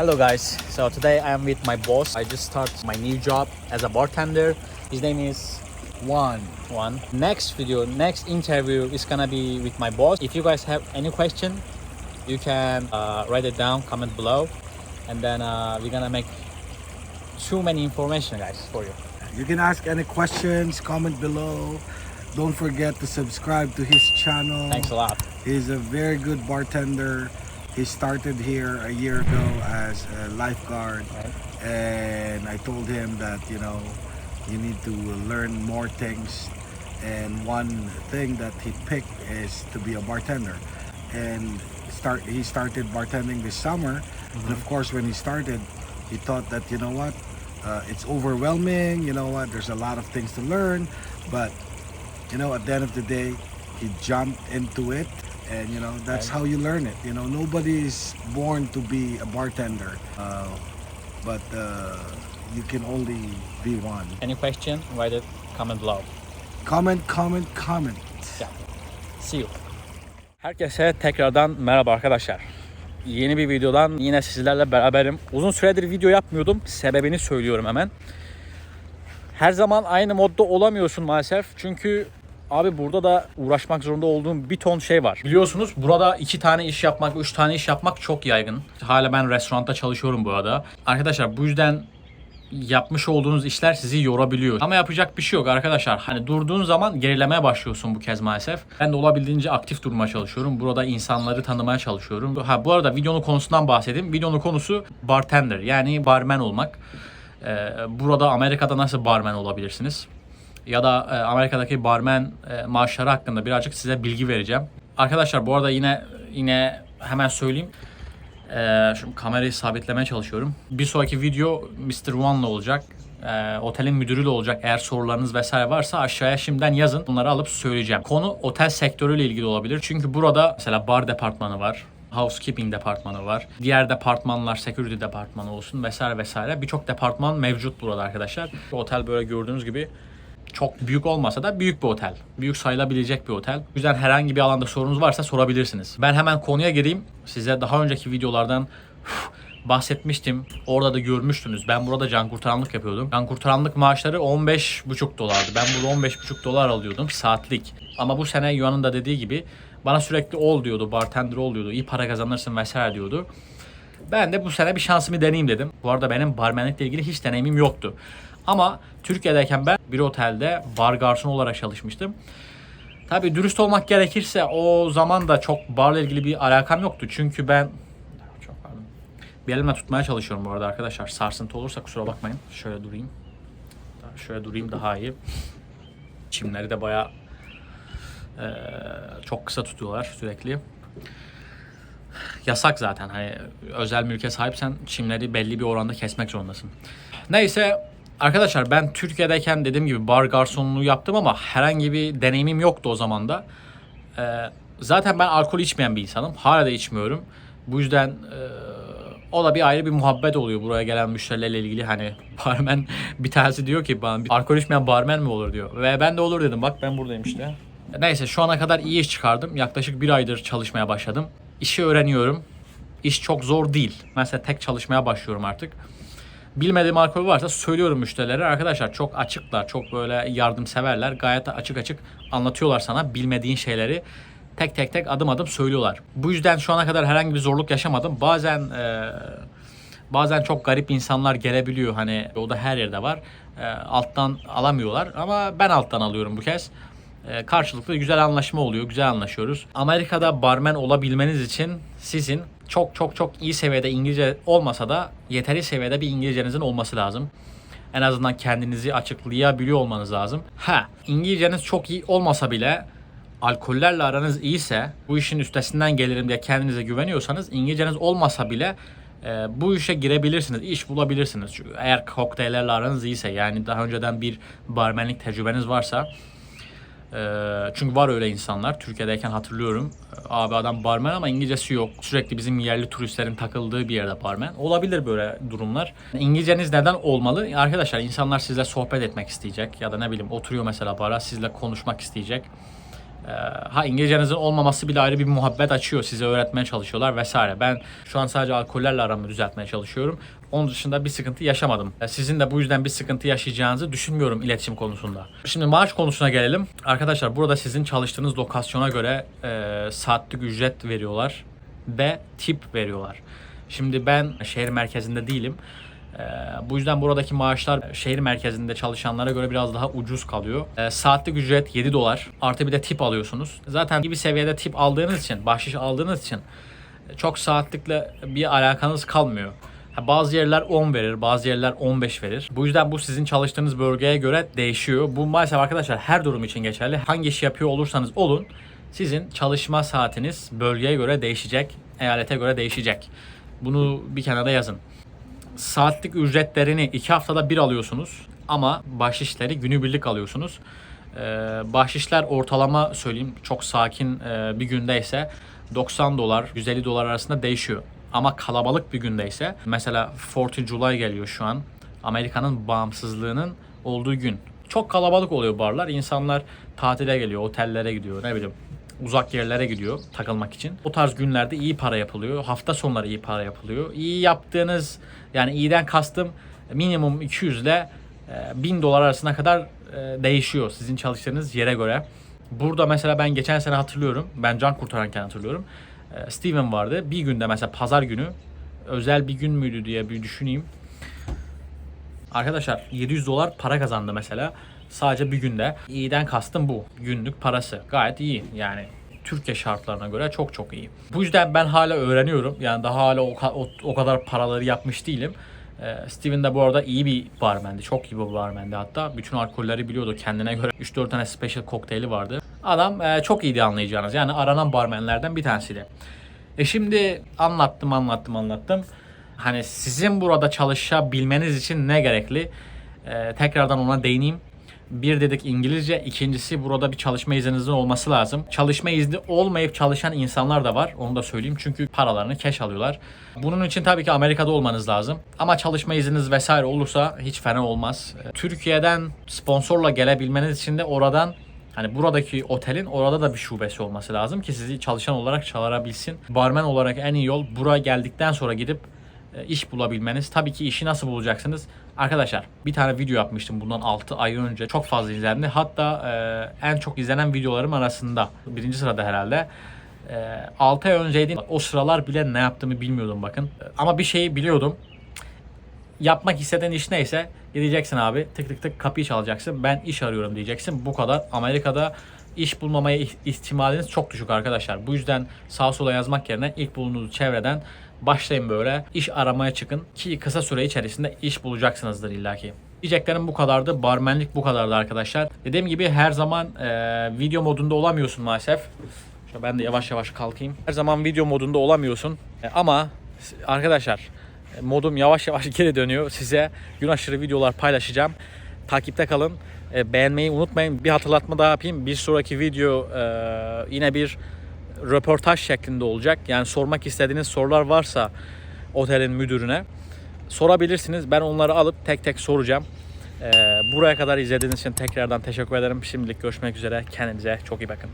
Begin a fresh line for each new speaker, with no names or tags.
Hello guys, so today I am with my boss. I just start my new job as a bartender. His name is Juan. Juan. Next video, next interview is gonna be with my boss. If you guys have any question, you can uh, write it down, comment below, and then uh, we're gonna make too many information guys for you.
You can ask any questions, comment below. Don't forget to subscribe to his channel.
Thanks a lot.
He's a very good bartender. He started here a year ago as a lifeguard,
Right.
and I told him that you know you need to learn more things. And one thing that he picked is to be a bartender, and start. He started bartending this summer, and of course, when he started, he thought that you know what, uh, it's overwhelming. You know what, there's a lot of things to learn, but you know, at the end of the day, he jumped into it, and you know that's how you learn it. You know, nobody is born to be a bartender, uh, but uh, you can only be one.
Any question, write it, comment below.
Comment, comment, comment.
See you. Herkese tekrardan merhaba arkadaşlar. Yeni bir videodan yine sizlerle beraberim. Uzun süredir video yapmıyordum. Sebebini söylüyorum hemen. Her zaman aynı modda olamıyorsun maalesef. Çünkü abi burada da uğraşmak zorunda olduğum bir ton şey var. Biliyorsunuz burada iki tane iş yapmak, üç tane iş yapmak çok yaygın. Hala ben restoranda çalışıyorum bu arada. Arkadaşlar bu yüzden yapmış olduğunuz işler sizi yorabiliyor. Ama yapacak bir şey yok arkadaşlar. Hani durduğun zaman gerilemeye başlıyorsun bu kez maalesef. Ben de olabildiğince aktif durmaya çalışıyorum. Burada insanları tanımaya çalışıyorum. Ha bu arada videonun konusundan bahsedeyim. Videonun konusu bartender yani barmen olmak. Ee, burada Amerika'da nasıl barmen olabilirsiniz? Ya da e, Amerika'daki barmen e, maaşları hakkında birazcık size bilgi vereceğim. Arkadaşlar bu arada yine yine hemen söyleyeyim. Ee, şimdi kamerayı sabitlemeye çalışıyorum. Bir sonraki video Mr. One'la olacak. Ee, otelin müdürüyle olacak. Eğer sorularınız vesaire varsa aşağıya şimdiden yazın. Bunları alıp söyleyeceğim. Konu otel sektörüyle ilgili olabilir. Çünkü burada mesela bar departmanı var. Housekeeping departmanı var. Diğer departmanlar, security departmanı olsun vesaire vesaire. Birçok departman mevcut burada arkadaşlar. Otel böyle gördüğünüz gibi çok büyük olmasa da büyük bir otel. Büyük sayılabilecek bir otel. O yüzden herhangi bir alanda sorunuz varsa sorabilirsiniz. Ben hemen konuya gireyim. Size daha önceki videolardan bahsetmiştim. Orada da görmüştünüz. Ben burada can kurtaranlık yapıyordum. Can kurtaranlık maaşları 15,5 dolardı. Ben burada 15,5 dolar alıyordum saatlik. Ama bu sene Yuan'ın da dediği gibi bana sürekli ol diyordu. Bartender ol diyordu. İyi para kazanırsın vesaire diyordu. Ben de bu sene bir şansımı deneyeyim dedim. Bu arada benim barmenlikle ilgili hiç deneyimim yoktu. Ama Türkiye'deyken ben bir otelde bar garson olarak çalışmıştım. Tabii dürüst olmak gerekirse o zaman da çok barla ilgili bir alakam yoktu. Çünkü ben çok pardon. Bir elimle tutmaya çalışıyorum bu arada arkadaşlar. Sarsıntı olursa kusura bakmayın. Şöyle durayım. Şöyle durayım daha iyi. Çimleri de bayağı eee, çok kısa tutuyorlar sürekli yasak zaten. Hani özel mülke sahipsen çimleri belli bir oranda kesmek zorundasın. Neyse arkadaşlar ben Türkiye'deyken dediğim gibi bar garsonluğu yaptım ama herhangi bir deneyimim yoktu o zaman da. Ee, zaten ben alkol içmeyen bir insanım. Hala da içmiyorum. Bu yüzden e, o da bir ayrı bir muhabbet oluyor buraya gelen müşterilerle ilgili. Hani barmen bir tanesi diyor ki bana alkol içmeyen barmen mi olur diyor. Ve ben de olur dedim. Bak ben buradayım işte. Neyse şu ana kadar iyi iş çıkardım. Yaklaşık bir aydır çalışmaya başladım. İşi öğreniyorum. İş çok zor değil. Mesela tek çalışmaya başlıyorum artık. Bilmediğim alkol varsa söylüyorum müşterilere. Arkadaşlar çok açıklar, çok böyle yardımseverler. Gayet açık açık anlatıyorlar sana bilmediğin şeyleri. Tek tek tek adım adım söylüyorlar. Bu yüzden şu ana kadar herhangi bir zorluk yaşamadım. Bazen eee, bazen çok garip insanlar gelebiliyor. Hani o da her yerde var. Eee, alttan alamıyorlar ama ben alttan alıyorum bu kez. Eee, karşılıklı güzel anlaşma oluyor. Güzel anlaşıyoruz. Amerika'da barmen olabilmeniz için sizin çok çok çok iyi seviyede İngilizce olmasa da yeteri seviyede bir İngilizcenizin olması lazım. En azından kendinizi açıklayabiliyor olmanız lazım. Ha, İngilizceniz çok iyi olmasa bile alkollerle aranız iyiyse, bu işin üstesinden gelirim diye kendinize güveniyorsanız, İngilizceniz olmasa bile e, bu işe girebilirsiniz, iş bulabilirsiniz. Çünkü Eğer kokteyllerle aranız iyiyse, yani daha önceden bir barmenlik tecrübeniz varsa, çünkü var öyle insanlar. Türkiye'deyken hatırlıyorum. Abi adam barmen ama İngilizcesi yok. Sürekli bizim yerli turistlerin takıldığı bir yerde barmen. Olabilir böyle durumlar. İngilizceniz neden olmalı? Arkadaşlar insanlar sizle sohbet etmek isteyecek. Ya da ne bileyim oturuyor mesela bara sizle konuşmak isteyecek. Ee, ha İngilizcenizin olmaması bile ayrı bir muhabbet açıyor. Size öğretmeye çalışıyorlar vesaire. Ben şu an sadece alkollerle aramı düzeltmeye çalışıyorum. Onun dışında bir sıkıntı yaşamadım. Ee, Sizin de bu yüzden bir sıkıntı yaşayacağınızı düşünmüyorum iletişim konusunda. Şimdi maaş konusuna gelelim. Arkadaşlar burada sizin çalıştığınız lokasyona göre e, saatlik ücret veriyorlar ve tip veriyorlar. Şimdi ben şehir merkezinde değilim. Ee, bu yüzden buradaki maaşlar şehir merkezinde çalışanlara göre biraz daha ucuz kalıyor. Ee, saatlik ücret 7 dolar. Artı bir de tip alıyorsunuz. Zaten iyi bir seviyede tip aldığınız için, bahşiş aldığınız için çok saatlikle bir alakanız kalmıyor. Bazı yerler 10 verir, bazı yerler 15 verir. Bu yüzden bu sizin çalıştığınız bölgeye göre değişiyor. Bu maalesef arkadaşlar her durum için geçerli. Hangi iş yapıyor olursanız olun, sizin çalışma saatiniz bölgeye göre değişecek, eyalete göre değişecek. Bunu bir kenara yazın saatlik ücretlerini iki haftada bir alıyorsunuz ama bahşişleri günübirlik alıyorsunuz. Ee, bahşişler ortalama söyleyeyim çok sakin e, bir gündeyse 90 dolar 150 dolar arasında değişiyor. Ama kalabalık bir gündeyse mesela 4th July geliyor şu an. Amerika'nın bağımsızlığının olduğu gün. Çok kalabalık oluyor barlar. İnsanlar tatile geliyor, otellere gidiyor, ne bileyim uzak yerlere gidiyor takılmak için. O tarz günlerde iyi para yapılıyor. Hafta sonları iyi para yapılıyor. İyi yaptığınız yani iyiden kastım minimum 200 ile e, 1000 dolar arasına kadar e, değişiyor sizin çalıştığınız yere göre. Burada mesela ben geçen sene hatırlıyorum. Ben can kurtaranken hatırlıyorum. E, Steven vardı. Bir günde mesela pazar günü özel bir gün müydü diye bir düşüneyim. Arkadaşlar 700 dolar para kazandı mesela. Sadece bir günde. İyiden kastım bu. Günlük parası. Gayet iyi. Yani Türkiye şartlarına göre çok çok iyi. Bu yüzden ben hala öğreniyorum. Yani daha hala o, o, o kadar paraları yapmış değilim. Ee, Steven de bu arada iyi bir barmendi. Çok iyi bir barmendi hatta. Bütün alkolleri biliyordu kendine göre. 3-4 tane special kokteyli vardı. Adam e, çok iyiydi anlayacağınız. Yani aranan barmenlerden bir tanesiydi. E şimdi anlattım anlattım anlattım. Hani sizin burada çalışabilmeniz için ne gerekli? Ee, tekrardan ona değineyim. Bir dedik İngilizce, ikincisi burada bir çalışma izninizin olması lazım. Çalışma izni olmayıp çalışan insanlar da var. Onu da söyleyeyim çünkü paralarını cash alıyorlar. Bunun için tabii ki Amerika'da olmanız lazım. Ama çalışma izniniz vesaire olursa hiç fena olmaz. Ee, Türkiye'den sponsorla gelebilmeniz için de oradan Hani buradaki otelin orada da bir şubesi olması lazım ki sizi çalışan olarak çağırabilsin. Barmen olarak en iyi yol buraya geldikten sonra gidip e, iş bulabilmeniz. Tabii ki işi nasıl bulacaksınız? Arkadaşlar bir tane video yapmıştım bundan 6 ay önce. Çok fazla izlendi. Hatta e, en çok izlenen videolarım arasında. Birinci sırada herhalde. E, 6 ay önceydi. O sıralar bile ne yaptığımı bilmiyordum bakın. Ama bir şeyi biliyordum yapmak istediğin iş neyse gideceksin abi tık tık tık kapıyı çalacaksın ben iş arıyorum diyeceksin bu kadar Amerika'da iş bulmamaya ih- ihtimaliniz çok düşük arkadaşlar bu yüzden sağa sola yazmak yerine ilk bulunduğunuz çevreden başlayın böyle iş aramaya çıkın ki kısa süre içerisinde iş bulacaksınızdır illaki. Diyeceklerim bu kadardı. Barmenlik bu kadardı arkadaşlar. Dediğim gibi her zaman e, video modunda olamıyorsun maalesef. Şöyle ben de yavaş yavaş kalkayım. Her zaman video modunda olamıyorsun. E, ama arkadaşlar e, modum yavaş yavaş geri dönüyor. Size gün aşırı videolar paylaşacağım. Takipte kalın. E, beğenmeyi unutmayın. Bir hatırlatma daha yapayım. Bir sonraki video e, yine bir röportaj şeklinde olacak. Yani sormak istediğiniz sorular varsa otelin müdürüne sorabilirsiniz. Ben onları alıp tek tek soracağım. E, buraya kadar izlediğiniz için tekrardan teşekkür ederim. Şimdilik görüşmek üzere. Kendinize çok iyi bakın.